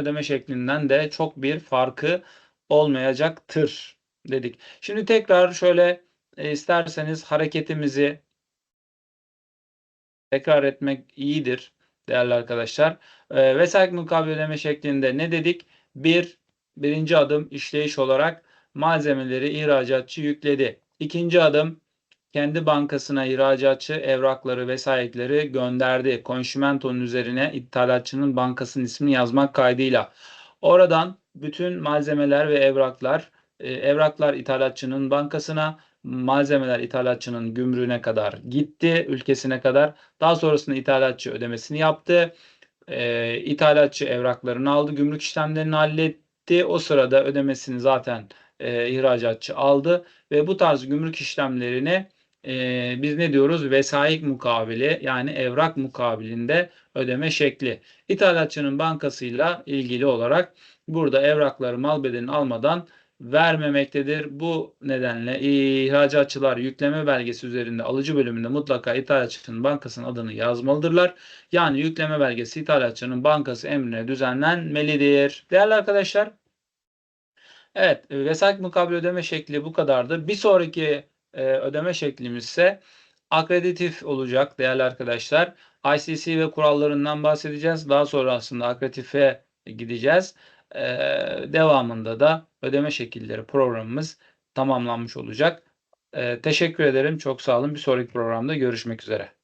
ödeme şeklinden de çok bir farkı olmayacaktır dedik. Şimdi tekrar şöyle e, isterseniz hareketimizi tekrar etmek iyidir değerli arkadaşlar. E, vesayet mukabil ödeme şeklinde ne dedik? Bir, birinci adım işleyiş olarak malzemeleri ihracatçı yükledi. İkinci adım kendi bankasına ihracatçı evrakları vesaireleri gönderdi. Konşimentonun üzerine ithalatçının bankasının ismini yazmak kaydıyla. Oradan bütün malzemeler ve evraklar e, evraklar ithalatçının bankasına, malzemeler ithalatçının gümrüğüne kadar gitti, ülkesine kadar. Daha sonrasında ithalatçı ödemesini yaptı. E, ithalatçı evraklarını aldı, gümrük işlemlerini halletti. O sırada ödemesini zaten e, ihracatçı aldı ve bu tarz gümrük işlemlerini e, biz ne diyoruz? Vesayik mukabili yani evrak mukabilinde ödeme şekli. İthalatçının bankasıyla ilgili olarak burada evrakları mal bedelini almadan vermemektedir. Bu nedenle ihracatçılar yükleme belgesi üzerinde alıcı bölümünde mutlaka ithalatçının bankasının adını yazmalıdırlar. Yani yükleme belgesi ithalatçının bankası emrine düzenlenmelidir. Değerli arkadaşlar, evet vesayet mukabil ödeme şekli bu kadardı. Bir sonraki e, ödeme şeklimiz ise akreditif olacak değerli arkadaşlar. ICC ve kurallarından bahsedeceğiz. Daha sonra aslında akreditife gideceğiz. Ee, devamında da ödeme şekilleri programımız tamamlanmış olacak. Ee, teşekkür ederim. Çok sağ olun. Bir sonraki programda görüşmek üzere.